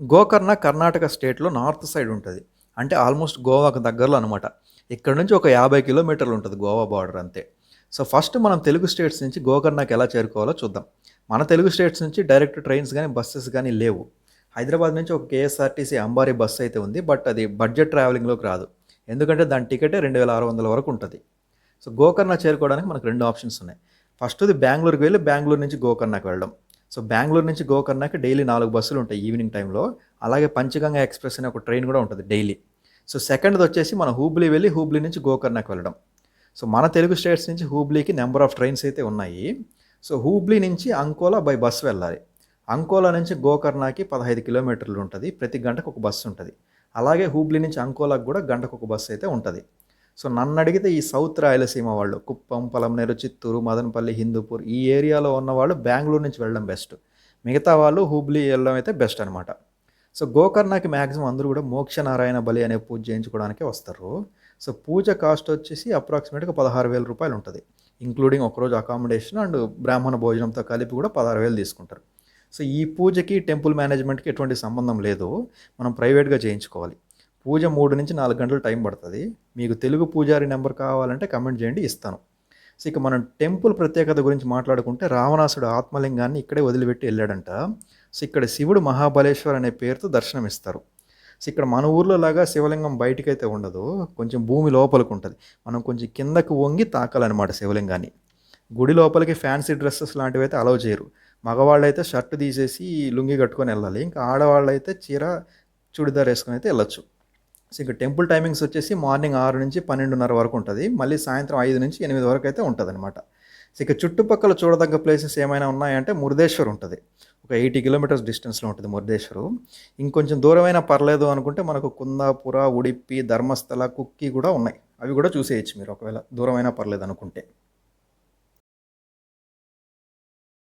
గోకర్ణ కర్ణాటక స్టేట్లో north side ఉంటుంది. అంటే ఆల్మోస్ట్ గోవాకు దగ్గరలో అనమాట ఇక్కడ నుంచి ఒక యాభై కిలోమీటర్లు ఉంటుంది గోవా బార్డర్ అంతే. సో ఫస్ట్ మనం తెలుగు స్టేట్స్ నుంచి గోకర్ణకి ఎలా చేరుకోవాలో చూద్దాం. మన తెలుగు స్టేట్స్ నుంచి డైరెక్ట్ ట్రైన్స్ కానీ బస్సెస్ కానీ లేవు. హైదరాబాద్ నుంచి ఒక కేఎస్ఆర్టీసీ అంబారీ బస్ అయితే ఉంది బట్ అది బడ్జెట్ ట్రావెలింగ్లోకి రాదు. ఎందుకంటే దాని టికెటే రెండు వేల ఆరు వందల వరకు ఉంటుంది. సో గోకర్ణ చేరుకోవడానికి మనకు రెండు ఆప్షన్స్ ఉన్నాయి. ఫస్ట్ది బెంగళూరుకి వెళ్ళి బెంగళూరు నుంచి గోకర్ణకు వెళ్ళడం. సో బెంగళూరు నుంచి గోకర్ణకి డైలీ నాలుగు బస్సులు ఉంటాయి ఈవినింగ్ టైంలో. అలాగే పంచగంగా ఎక్స్ప్రెస్ అనే ఒక ట్రైన్ కూడా ఉంటుంది డైలీ. సో సెకండ్ది వచ్చేసి మన హూబ్లీ వెళ్ళి హూబ్లీ నుంచి గోకర్ణకి వెళ్ళడం. సో మన తెలుగు స్టేట్స్ నుంచి హూబ్లీకి నెంబర్ ఆఫ్ ట్రైన్స్ అయితే ఉన్నాయి. సో హూబ్లీ నుంచి అంకోలా బై బస్సు వెళ్ళాలి. అంకోలా నుంచి గోకర్ణకి పదహైదు కిలోమీటర్లు ఉంటుంది. ప్రతి గంటకు ఒక బస్సు ఉంటుంది. అలాగే హూబ్లీ నుంచి అంకోలాకు కూడా గంటకు ఒక బస్సు అయితే ఉంటుంది. సో నన్ను అడిగితే ఈ సౌత్ రాయలసీమ వాళ్ళు కుప్పం పలమనేరు చిత్తూరు మదనపల్లి హిందూపూర్ ఈ ఏరియాలో ఉన్న వాళ్ళు బెంగళూరు నుంచి వెళ్ళడం బెస్ట్. మిగతా వాళ్ళు హూబ్లీ వెళ్ళడం అయితే బెస్ట్ అనమాట సో గోకర్ణకి మ్యాక్సిమం అందరూ కూడా మోక్షనారాయణ బలి అనే పూజ చేయించుకోవడానికి వస్తారు. సో పూజ కాస్ట్ వచ్చేసి అప్రాక్సిమేట్గా పదహారు వేల రూపాయలు ఉంటుంది. ఇంక్లూడింగ్ ఒకరోజు అకామిడేషన్ అండ్ బ్రాహ్మణ భోజనంతో కలిపి కూడా పదహారు వేలు తీసుకుంటారు. సో ఈ పూజకి టెంపుల్ మేనేజ్మెంట్కి ఎటువంటి సంబంధం లేదు. మనం ప్రైవేట్గా చేయించుకోవాలి. పూజ మూడు నుంచి నాలుగు గంటలు టైం పడుతుంది. మీకు తెలుగు పూజారి నెంబర్ కావాలంటే కమెంట్ చేయండి ఇస్తాను. సో ఇక మనం టెంపుల్ ప్రత్యేకత గురించి మాట్లాడుకుంటే రావణాసుడు ఆత్మలింగాన్ని ఇక్కడే వదిలిపెట్టి వెళ్ళాడంట. సో ఇక్కడ శివుడు మహాబలేశ్వర్ అనే పేరుతో దర్శనమిస్తారు సో ఇక్కడ మన ఊర్లో లాగా శివలింగం బయటికైతే ఉండదు. కొంచెం భూమి లోపలికి ఉంటుంది. మనం కొంచెం కిందకు వంగి తాకాలన్నమాట శివలింగాన్ని. గుడి లోపలికి ఫ్యాన్సీ డ్రెస్సెస్ లాంటివి అయితే అలౌ చేయరు. మగవాళ్ళు అయితే షర్ట్ తీసేసి లుంగి కట్టుకొని వెళ్ళాలి. ఇంకా ఆడవాళ్ళు అయితే చీర చుడిదార్ వేసుకొని అయితే వెళ్ళొచ్చు. సో ఇంకా టెంపుల్ టైమింగ్స్ వచ్చేసి మార్నింగ్ ఆరు నుంచి పన్నెండున్నర వరకు ఉంటుంది. మళ్ళీ సాయంత్రం ఐదు నుంచి ఎనిమిది వరకు అయితే ఉంటుంది అనమాట సో ఇక చుట్టుపక్కల చూడదగ్గ ప్లేసెస్ ఏమైనా ఉన్నాయంటే మురుదేశ్వర్ ఉంటుంది. ఒక ఎయిటీ కిలోమీటర్స్ డిస్టెన్స్లో ఉంటుంది మురుదేశ్వరు ఇంకొంచెం దూరమైనా పర్లేదు అనుకుంటే మనకు కుందాపుర ఉడిపి ధర్మస్థల కుక్కి కూడా ఉన్నాయి. అవి కూడా చూసేయచ్చు మీరు ఒకవేళ దూరమైనా పర్లేదు అనుకుంటే.